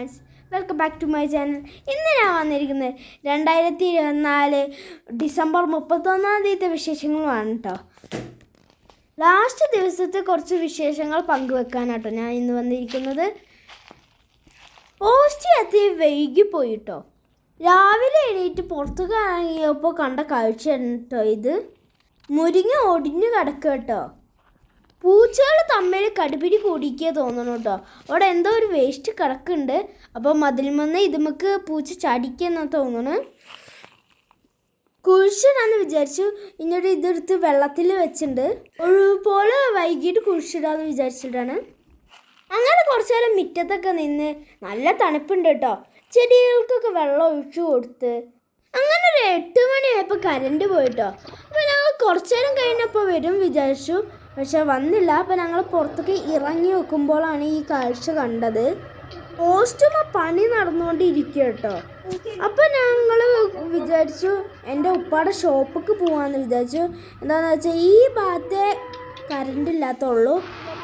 Friends welcome back to my channel ഇന്ന് ഞാൻ വന്നിരിക്കുന്നത് രണ്ടായിരത്തി ഇരുപത്തിനാല് ഡിസംബർ മുപ്പത്തൊന്നാം തീയതി വിശേഷങ്ങളുമാണ് കേട്ടോ ലാസ്റ്റ് ദിവസത്തെ കുറച്ച് വിശേഷങ്ങൾ പങ്കുവെക്കാനാട്ടോ ഞാൻ ഇന്ന് വന്നിരിക്കുന്നത്. പോസ്റ്റ് എത്തി വൈകിപ്പോയി കേട്ടോ രാവിലെ എണീറ്റ് പുറത്തു കറങ്ങിയപ്പോൾ കണ്ട കാഴ്ച കേട്ടോ ഇത്. മുരിങ്ങ ഒടിഞ്ഞു കിടക്കുക കേട്ടോ പൂച്ചകൾ തമ്മിൽ കടുപിടി കൂടിക്കുക തോന്നണം കേട്ടോ അവിടെ എന്തോ ഒരു വേസ്റ്റ് കിടക്കുന്നുണ്ട്. അപ്പോൾ നിന്ന് ഇതുമക്ക് പൂച്ച ചടിക്കുന്ന തോന്നണ്. കുഴിച്ചിടാന്ന് വിചാരിച്ചു. ഇന്നൊരു ഇതെടുത്ത് വെള്ളത്തിൽ വെച്ചിട്ടുണ്ട്. ഒഴുപോലെ വൈകിട്ട് കുഴിച്ചിടാന്ന് വിചാരിച്ചിട്ടാണ്. അങ്ങനെ കുറച്ചു നേരം മുറ്റത്തൊക്കെ നിന്ന് നല്ല തണുപ്പുണ്ട് കേട്ടോ. ചെടികൾക്കൊക്കെ വെള്ളം ഒഴിച്ചു കൊടുത്ത്. അങ്ങനെ ഒരു എട്ട് മണിയായപ്പോൾ കരണ്ട് പോയിട്ടോ അപ്പോൾ ഞങ്ങൾ കുറച്ചു നേരം കഴിഞ്ഞപ്പോൾ വരും വിചാരിച്ചു. പക്ഷെ വന്നില്ല. അപ്പം ഞങ്ങൾ പുറത്തേക്ക് ഇറങ്ങി നോക്കുമ്പോഴാണ് ഈ കാഴ്ച കണ്ടത്. പോസ്റ്റും പണി നടന്നുകൊണ്ടിരിക്കുക കേട്ടോ. അപ്പം ഞങ്ങൾ വിചാരിച്ചു എന്റെ ഉപ്പാടെ ഷോപ്പിക്ക് പോകാമെന്ന് വിചാരിച്ചു. എന്താണെന്ന് വെച്ചാൽ ഈ ഭാഗത്തെ കറണ്ട് ഇല്ലാത്തുള്ളൂ.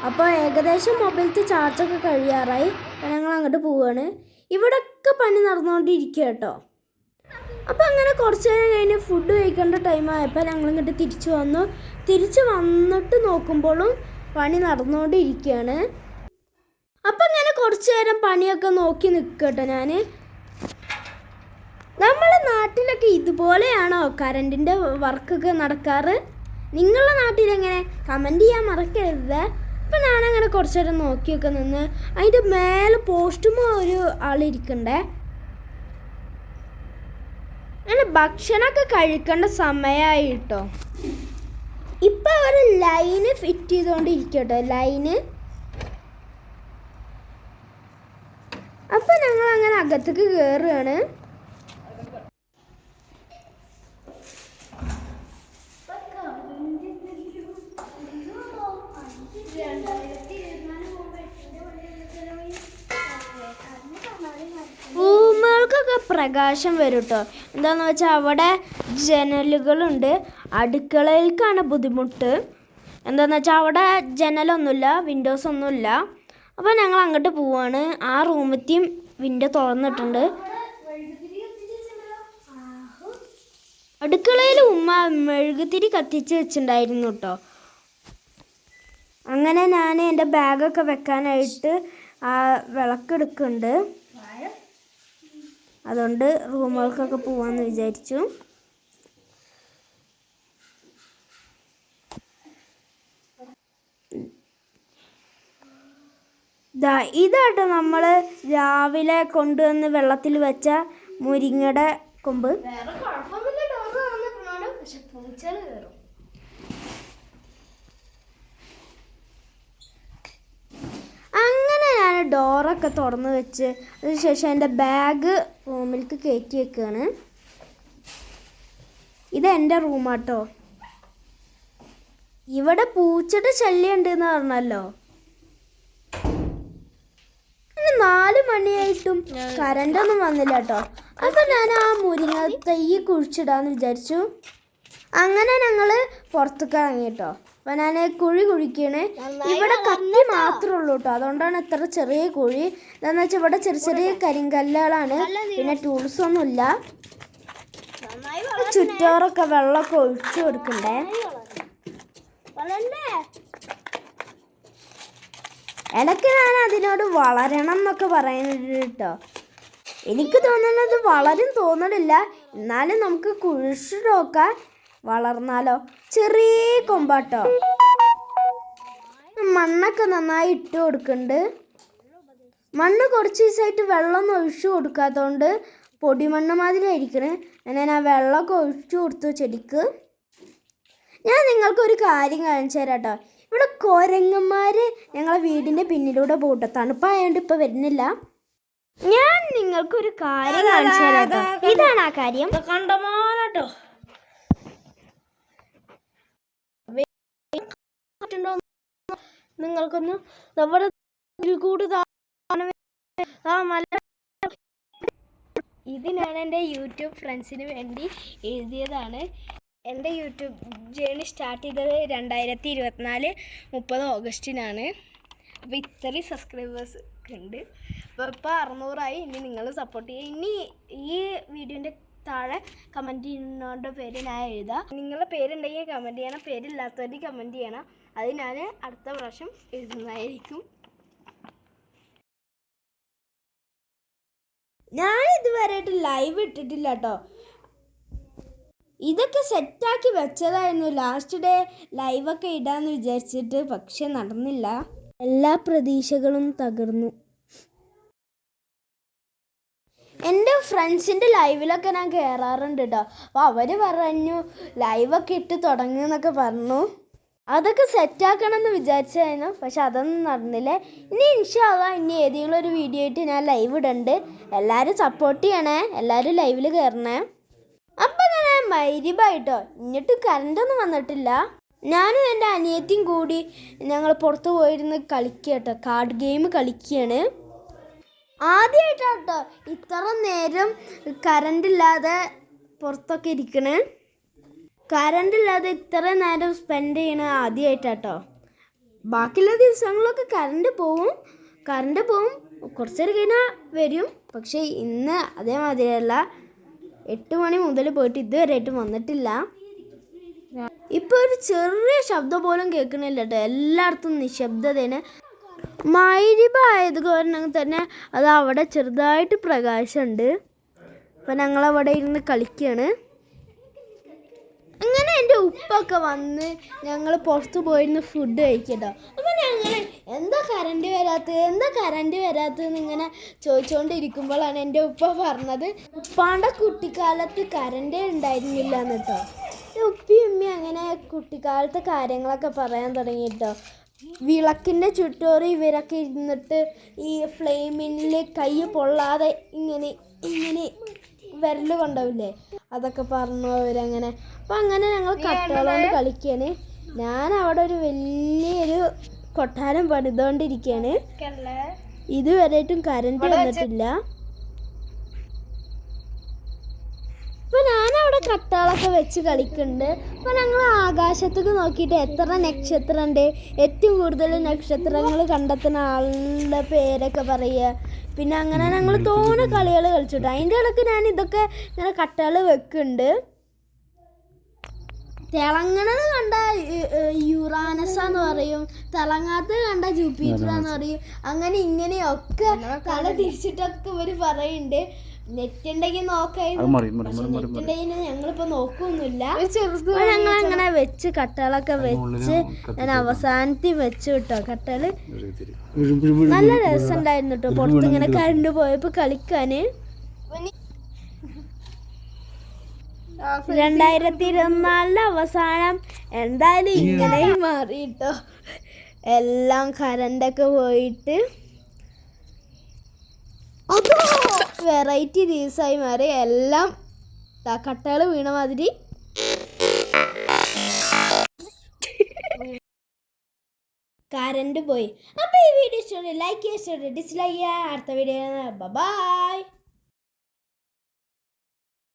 അപ്പോൾ ഏകദേശം മൊബൈലത്തെ ചാർജൊക്കെ കഴിയാറായി. ഞങ്ങൾ അങ്ങോട്ട് പോവുകയാണ് ഇവിടൊക്കെ പണി നടന്നുകൊണ്ടിരിക്കുക കേട്ടോ. അപ്പോൾ അങ്ങനെ കുറച്ച് നേരം കഴിഞ്ഞ് ഫുഡ് കഴിക്കേണ്ട ടൈമായപ്പോൾ ഞങ്ങൾ ഇങ്ങോട്ട് തിരിച്ചു വന്നു. തിരിച്ചു വന്നിട്ട് നോക്കുമ്പോഴും പണി നടന്നുകൊണ്ടിരിക്കുകയാണ് അപ്പം ഇങ്ങനെ കുറച്ച് നേരം പണിയൊക്കെ നോക്കി നിൽക്കട്ടെ ഞാൻ നമ്മളെ നാട്ടിലൊക്കെ ഇതുപോലെയാണോ കറണ്ടിന്റെ വർക്കൊക്കെ നടക്കാറ്? നിങ്ങളുടെ നാട്ടിലെങ്ങനെ? കമന്റ് ചെയ്യാൻ മറക്കരുത്. അപ്പം ഞാനങ്ങനെ കുറച്ച് നേരം നോക്കിയൊക്കെ നിന്ന്. അതിന്റെ മേലെ പോസ്റ്റുമോ ഒരു ആളിരിക്കണ്ടേ? അങ്ങനെ ഭക്ഷണമൊക്കെ കഴിക്കേണ്ട സമയമായി കേട്ടോ ഇപ്പം അവർ ലൈന് ഫിറ്റ് ചെയ്തുകൊണ്ടിരിക്കട്ടോ ലൈന്. അപ്പം ഞങ്ങൾ അങ്ങനെ അകത്തേക്ക് കയറുകയാണ് പ്രകാശം വരും കേട്ടോ എന്താന്ന് വെച്ചാൽ അവിടെ ജനലുകളുണ്ട്. അടുക്കളയിലേക്കാണ് ബുദ്ധിമുട്ട്. എന്താന്ന് വെച്ചാൽ അവിടെ ജനലൊന്നുമില്ല വിൻഡോസ് ഒന്നുമില്ല. അപ്പോൾ ഞങ്ങൾ അങ്ങോട്ട് പോവാണ്. ആ റൂമിത്തെയും വിൻഡോ തുറന്നിട്ടുണ്ട്. അടുക്കളയിൽ ഉമ്മ മെഴുകുതിരി കത്തിച്ച് വെച്ചിട്ടുണ്ടായിരുന്നു കേട്ടോ. അങ്ങനെ ഞാൻ എന്റെ ബാഗൊക്കെ വെക്കാനായിട്ട് ആ വിളക്കെടുക്കുന്നുണ്ട്. അതുകൊണ്ട് റൂമുകൾക്കൊക്കെ പോവാന്ന് വിചാരിച്ചു. ദാ ഇതാട്ടോ നമ്മൾ രാവിലെ കൊണ്ടുവന്ന് വെള്ളത്തിൽ വെച്ച മുരിങ്ങയുടെ കൊമ്പ്. വേറെ കുഴപ്പമൊന്നുമില്ല പക്ഷെ പൂച്ചകൾ കയറും അങ്ങനെ ഞാൻ ഡോറൊക്കെ തുറന്ന് വെച്ച് അതിനുശേഷം എന്റെ ബാഗ് റൂമിലേക്ക് കയറ്റി വെക്കുകയാണ് ഇത് എന്റെ റൂമാട്ടോ. ഇവിടെ പൂച്ചയുടെ ശല്യം ഉണ്ട് എന്ന് പറഞ്ഞല്ലോ നാല് മണിയായിട്ടും കരണ്ടൊന്നും വന്നില്ല കേട്ടോ അപ്പൊ ഞാൻ ആ മുരിങ്ങ തൈ കുഴിച്ചിടാന്ന് വിചാരിച്ചു. അങ്ങനെ ഞങ്ങൾ പുറത്തേക്ക് ഇറങ്ങി കേട്ടോ അപ്പൊ ഞാൻ കുഴി കുഴിക്കണേ. ഇവിടെ കത്തി മാത്രമേ ഉള്ളൂ കേട്ടോ. അതുകൊണ്ടാണ് ഇത്ര ചെറിയ കുഴി. എന്താണെന്ന് വെച്ചാൽ ഇവിടെ ചെറിയ ചെറിയ കരിങ്കല്ലുകളാണ്. പിന്നെ ടൂൾസ് ഒന്നും ഇല്ല നന്നായി ചുറ്റോറൊക്കെ വെള്ളമൊക്കെ ഒഴിച്ചു കൊടുക്കണ്ടേ? ഇടയ്ക്ക് ഞാൻ അതിനോട് വളരണം എന്നൊക്കെ പറയുന്നുണ്ട് കേട്ടോ. എനിക്ക് തോന്നുന്നത് വളരും തോന്നണില്ല. എന്നാലും നമുക്ക് കുഴിച്ചിട്ടൊക്കെ വളർന്നാലോ? ചെറിയ കൊമ്പാട്ടോ. മണ്ണൊക്കെ നന്നായി ഇട്ട് കൊടുക്കുന്നുണ്ട് മണ്ണ് കുറച്ച് ദിവസമായിട്ട് വെള്ളമൊന്നും ഒഴിച്ചു കൊടുക്കാത്തതുകൊണ്ട് പൊടിമണ്ണ് മാതിരി ആയിരിക്കണേ. ഞാൻ ആ വെള്ളമൊക്കെ ഒഴിച്ചു കൊടുത്തു ചെടിക്ക്. ഞാൻ നിങ്ങൾക്കൊരു കാര്യം കാണിച്ചു തരാം കേട്ടോ ഇവിടെ കുരങ്ങന്മാർ ഞങ്ങളെ വീടിന്റെ പിന്നിലൂടെ പോകട്ടെ തണുപ്പായതുകൊണ്ട് ഇപ്പോൾ വരുന്നില്ല. ഞാൻ നിങ്ങൾക്കൊരു കാര്യം കാണിച്ചു തരാം ഇതാണ് ആ കാര്യം. കണ്ടമാനട്ടോ നിങ്ങൾക്കൊന്ന് നമ്മുടെ ഇതിനാണ് എന്റെ യൂട്യൂബ് ഫ്രണ്ട്സിന് വേണ്ടി എഴുതിയതാണ്. എന്റെ യൂട്യൂബ് ജേണി സ്റ്റാർട്ട് ചെയ്തത് രണ്ടായിരത്തി ഇരുപത്തിനാല് മുപ്പത് ഓഗസ്റ്റിനാണ്. അപ്പോൾ ഇത്രയും സബ്സ്ക്രൈബേഴ്സ് ഉണ്ട്. അപ്പോൾ ഇപ്പോൾ അറുന്നൂറായി. ഇനി നിങ്ങൾ സപ്പോർട്ട് ചെയ്യുക. ഇനി ഈ വീഡിയോന്റെ താഴെ കമന്റ് ചെയ്യുന്നവരുടെ പേര് ഞാൻ എഴുതാം. നിങ്ങളുടെ പേരുണ്ടെങ്കിൽ കമന്റ് ചെയ്യണം പേരില്ലാത്തവർ കമന്റ് ചെയ്യണം. അത് ഞാൻ അടുത്ത പ്രാവശ്യം എഴുതുന്നതായിരിക്കും. ഞാൻ ഇതുവരെയായിട്ട് ലൈവ് ഇട്ടിട്ടില്ല കേട്ടോ ഇതൊക്കെ സെറ്റാക്കി വെച്ചതായിരുന്നു. ലാസ്റ്റ് ഡേ ലൈവൊക്കെ ഇടാന്ന് വിചാരിച്ചിട്ട് പക്ഷെ നടന്നില്ല. എല്ലാ പ്രതീക്ഷകളും തകർന്നു. എന്റെ ഫ്രണ്ട്സിന്റെ ലൈവിലൊക്കെ ഞാൻ കയറാറുണ്ട് കേട്ടോ അപ്പോൾ അവർ പറഞ്ഞു ലൈവൊക്കെ ഇട്ട് തുടങ്ങുന്നൊക്കെ പറഞ്ഞു. അതൊക്കെ സെറ്റാക്കണം എന്ന് വിചാരിച്ചായിരുന്നു പക്ഷെ അതൊന്നും നടന്നില്ല. ഇനി ഇൻഷാല്ല ഇനി ഏതെങ്കിലും ഒരു വീഡിയോ ആയിട്ട് ഞാൻ ലൈവ് ഇടണ്ട്. എല്ലാവരും സപ്പോർട്ട് ചെയ്യണേ എല്ലാവരും ലൈവിൽ കയറണേ അപ്പം ഞാൻ മൈരിബായിട്ടോ എന്നിട്ട് കറണ്ടൊന്നും വന്നിട്ടില്ല. ഞാനും എന്റെ അനിയത്തിയും കൂടി ഞങ്ങൾ പുറത്ത് പോയിരുന്ന് കളിക്കുക കേട്ടോ കാർഡ് ഗെയിം കളിക്കുകയാണ് ആദ്യമായിട്ടാട്ടോ ഇത്ര നേരം കറണ്ട് ഇല്ലാതെ പുറത്തൊക്കെ ഇരിക്കണേ. കറണ്ട് ഇല്ലാതെ ഇത്ര നേരം സ്പെൻഡ് ചെയ്യണ ആദ്യമായിട്ടാട്ടോ ബാക്കിയുള്ള ദിവസങ്ങളൊക്കെ കറണ്ട് പോവും. കറണ്ട് പോവും. കുറച്ചു നേരം കഴിഞ്ഞാൽ വരും. പക്ഷേ ഇന്ന് അതേമാതിരിയല്ല. എട്ട് മണി മുതൽ പോയിട്ട് ഇതുവരെയായിട്ടും വന്നിട്ടില്ല. ഇപ്പോൾ ഒരു ചെറിയ ശബ്ദം പോലും കേൾക്കണില്ല കേട്ടോ എല്ലായിടത്തും നിശബ്ദതയാണ് മൈരിബായത് കാരണം തന്നെ അത് അവിടെ ചെറുതായിട്ട് പ്രകാശമുണ്ട്. അപ്പം ഞങ്ങളവിടെ ഇരുന്ന് കളിക്കുകയാണ് അങ്ങനെ എന്റെ ഉപ്പൊക്കെ വന്ന് ഞങ്ങൾ പുറത്ത് പോയിരുന്ന് ഫുഡ് കഴിക്കട്ടോ. അപ്പം ഞങ്ങൾ എന്താ കറണ്ട് വരാത്തത്? എന്താ കറണ്ട് വരാത്തതെന്ന് ഇങ്ങനെ ചോദിച്ചുകൊണ്ടിരിക്കുമ്പോഴാണ് എന്റെ ഉപ്പ പറഞ്ഞത്. ഉപ്പാന്റെ കുട്ടിക്കാലത്ത് കറണ്ടേ ഉണ്ടായിരുന്നില്ല എന്നിട്ടോ ഉപ്പിയും ഉപ്പി ഉമ്മി അങ്ങനെ കുട്ടിക്കാലത്തെ കാര്യങ്ങളൊക്കെ പറയാൻ തുടങ്ങി കേട്ടോ വിളക്കിന്റെ ചുറ്റോറ് ഇവരൊക്കെ ഇരുന്നിട്ട് ഈ ഫ്ലെയിമിൽ കൈ പൊള്ളാതെ ഇങ്ങനെ ഇങ്ങനെ വിരൽ കൊണ്ടാവില്ലേ അതൊക്കെ പറഞ്ഞു അവരങ്ങനെ. അപ്പം അങ്ങനെ ഞങ്ങൾ കട്ടകളോണ്ട് കളിക്കാണ്. ഞാൻ അവിടെ ഒരു വലിയൊരു കൊട്ടാരം പണിതുകൊണ്ടിരിക്കുകയാണ് ഇതുവരെയായിട്ടും കറണ്ട് വന്നിട്ടില്ല അപ്പൊ ഞാനവിടെ കട്ടകളൊക്കെ വെച്ച് കളിക്കുന്നുണ്ട് അപ്പോൾ ഞങ്ങൾ ആകാശത്തേക്ക് നോക്കിയിട്ട് എത്ര നക്ഷത്രം ഉണ്ട് ഏറ്റവും കൂടുതൽ നക്ഷത്രങ്ങൾ കണ്ടെത്തുന്ന ആളുടെ പേരൊക്കെ പറയുക പിന്നെ അങ്ങനെ ഞങ്ങൾ തോനെ കളികൾ കളിച്ചിട്ടു അതിന്റെ ഇടയ്ക്ക് ഞാൻ ഇതൊക്കെ ഇങ്ങനെ കട്ടകൾ വെക്കുന്നുണ്ട് തിളങ്ങണത് കണ്ട യുറാനസ എന്ന് പറയും. തിളങ്ങാത്തത് കണ്ട ജൂപ്പിറ്റർ എന്ന് പറയും. അങ്ങനെ ഇങ്ങനെയൊക്കെ തല തിരിച്ചിട്ടൊക്കെ ഇവർ പറയുന്നുണ്ട് നെറ്റ് ഉണ്ടെങ്കിൽ നോക്കായിരുന്നു ഞങ്ങളിപ്പോ നോക്കൊന്നുമില്ല ഞങ്ങൾ അങ്ങനെ വെച്ച് കട്ടകളൊക്കെ വെച്ച് ഞാൻ അവസാനത്തിൽ വെച്ച് കിട്ടോ കട്ടകൾ. നല്ല രസമുണ്ടായിരുന്നു കേട്ടോ. പുറത്തിങ്ങനെ കരണ്ട് പോയപ്പോ കളിക്കാന്. രണ്ടായിരത്തി ഇരുപത്തിനാലിലെ അവസാനം എന്തായാലും ഇങ്ങനെ മാറിയിട്ടോ എല്ലാം കരണ്ടൊക്കെ പോയിട്ട്. അതോ വെറൈറ്റി ദിവസമായി മാറി എല്ലാം കട്ടകൾ വീണ മാതിരി. കറണ്ട് പോയി. അപ്പോൾ ഈ വീഡിയോ ഇഷ്ടമുണ്ട് ലൈക്ക് ചെയ്യുക ഡിസ്ലൈക്ക് ചെയ്യുക അടുത്ത വീഡിയോ ബൈ